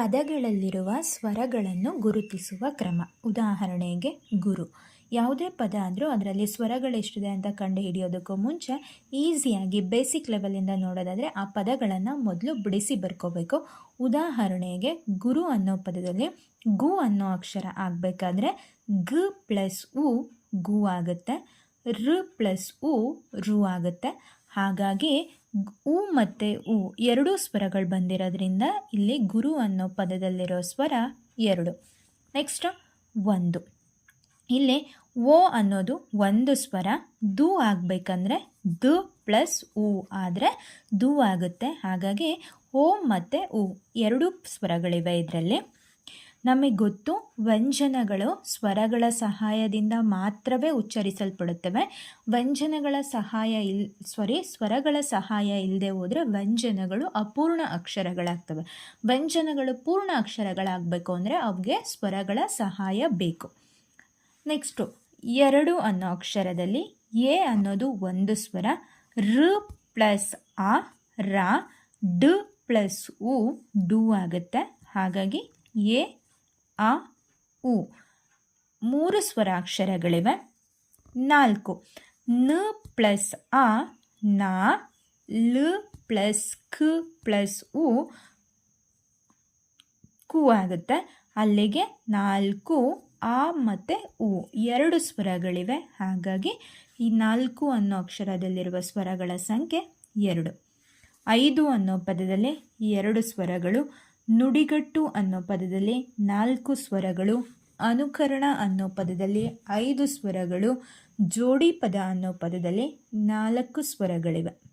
ಪದಗಳಲ್ಲಿರುವ ಸ್ವರಗಳನ್ನು ಗುರುತಿಸುವ ಕ್ರಮ. ಉದಾಹರಣೆಗೆ ಗುರು. ಯಾವುದೇ ಪದ ಆದರೂ ಅದರಲ್ಲಿ ಸ್ವರಗಳೆಷ್ಟಿದೆ ಅಂತ ಕಂಡು ಹಿಡಿಯೋದಕ್ಕೂ ಮುಂಚೆ ಈಸಿಯಾಗಿ ಬೇಸಿಕ್ ಲೆವೆಲಿಂದ ನೋಡೋದಾದರೆ ಆ ಪದಗಳನ್ನು ಮೊದಲು ಬಿಡಿಸಿ ಬರ್ಕೋಬೇಕು. ಉದಾಹರಣೆಗೆ ಗುರು ಅನ್ನೋ ಪದದಲ್ಲಿ ಗು ಅನ್ನೋ ಅಕ್ಷರ ಆಗಬೇಕಾದ್ರೆ ಗ್ ಪ್ಲಸ್ ಉ ಗು ಆಗುತ್ತೆ. ಋ ಪ್ಲಸ್ ಉ ರು ಆಗುತ್ತೆ. ಹಾಗಾಗಿ ಉ ಮತ್ತು ಉ ಎರಡೂ ಸ್ವರಗಳು ಬಂದಿರೋದ್ರಿಂದ ಇಲ್ಲಿ ಗುರು ಅನ್ನೋ ಪದದಲ್ಲಿರೋ ಸ್ವರ ಎರಡು. ನೆಕ್ಸ್ಟ್ ಒಂದು. ಇಲ್ಲಿ ಓ ಅನ್ನೋದು ಒಂದು ಸ್ವರ, ದು ಆಗಬೇಕಂದ್ರೆ ದು ಪ್ಲಸ್ ಉ ಆದರೆ ದು ಆಗುತ್ತೆ. ಹಾಗಾಗಿ ಓ ಮತ್ತು ಉ ಎರಡೂ ಸ್ವರಗಳಿವೆ ಇದರಲ್ಲಿ. ನಮಗೆ ಗೊತ್ತು ವ್ಯಂಜನಗಳು ಸ್ವರಗಳ ಸಹಾಯದಿಂದ ಮಾತ್ರವೇ ಉಚ್ಚರಿಸಲ್ಪಡುತ್ತವೆ. ವ್ಯಂಜನಗಳ ಸಹಾಯ ಇಲ್ ಸಾರಿ ಸ್ವರಗಳ ಸಹಾಯ ಇಲ್ಲದೆ ಹೋದರೆ ವ್ಯಂಜನಗಳು ಅಪೂರ್ಣ ಅಕ್ಷರಗಳಾಗ್ತವೆ. ವ್ಯಂಜನಗಳು ಪೂರ್ಣ ಅಕ್ಷರಗಳಾಗಬೇಕು ಅಂದರೆ ಅವಗೆ ಸ್ವರಗಳ ಸಹಾಯ ಬೇಕು. ನೆಕ್ಸ್ಟು ಎರಡು ಅನ್ನೋ ಅಕ್ಷರದಲ್ಲಿ ಎ ಅನ್ನೋದು ಒಂದು ಸ್ವರ ಋ ಪ್ಲಸ್ ಆ, ರ, ಡ ಪ್ಲಸ್ ಉ, ಡು ಆಗುತ್ತೆ. ಹಾಗಾಗಿ ಎ ಆ, ಉ. ಮೂರು ಸ್ವರಾಕ್ಷರಗಳಿವೆ. ನಾಲ್ಕು. ನ ಪ್ಲಸ್ ಅ ನಾ, ಲ ಪ್ಲಸ್ ಖ ಪ್ಲಸ್ ಉ, ಕು ಆಗುತ್ತೆ. ಅಲ್ಲಿಗೆ ನಾಲ್ಕು, ಆ ಮತ್ತು ಉ. ಎರಡು ಸ್ವರಗಳಿವೆ. ಹಾಗಾಗಿ ಈ ನಾಲ್ಕು ಅನ್ನೋ ಅಕ್ಷರದಲ್ಲಿರುವ ಸ್ವರಗಳ ಸಂಖ್ಯೆ ಎರಡು. ಐದು ಅನ್ನೋ ಪದದಲ್ಲಿ ಎರಡು ಸ್ವರಗಳು ನುಡಿಗಟ್ಟು ಅನ್ನೋ ಪದದಲ್ಲಿ ನಾಲ್ಕು ಸ್ವರಗಳು, ಅನುಕರಣ ಅನ್ನೋ ಪದದಲ್ಲಿ ಐದು ಸ್ವರಗಳು, ಜೋಡಿ ಪದ ಅನ್ನೋ ಪದದಲ್ಲಿ ನಾಲ್ಕು ಸ್ವರಗಳಿವೆ.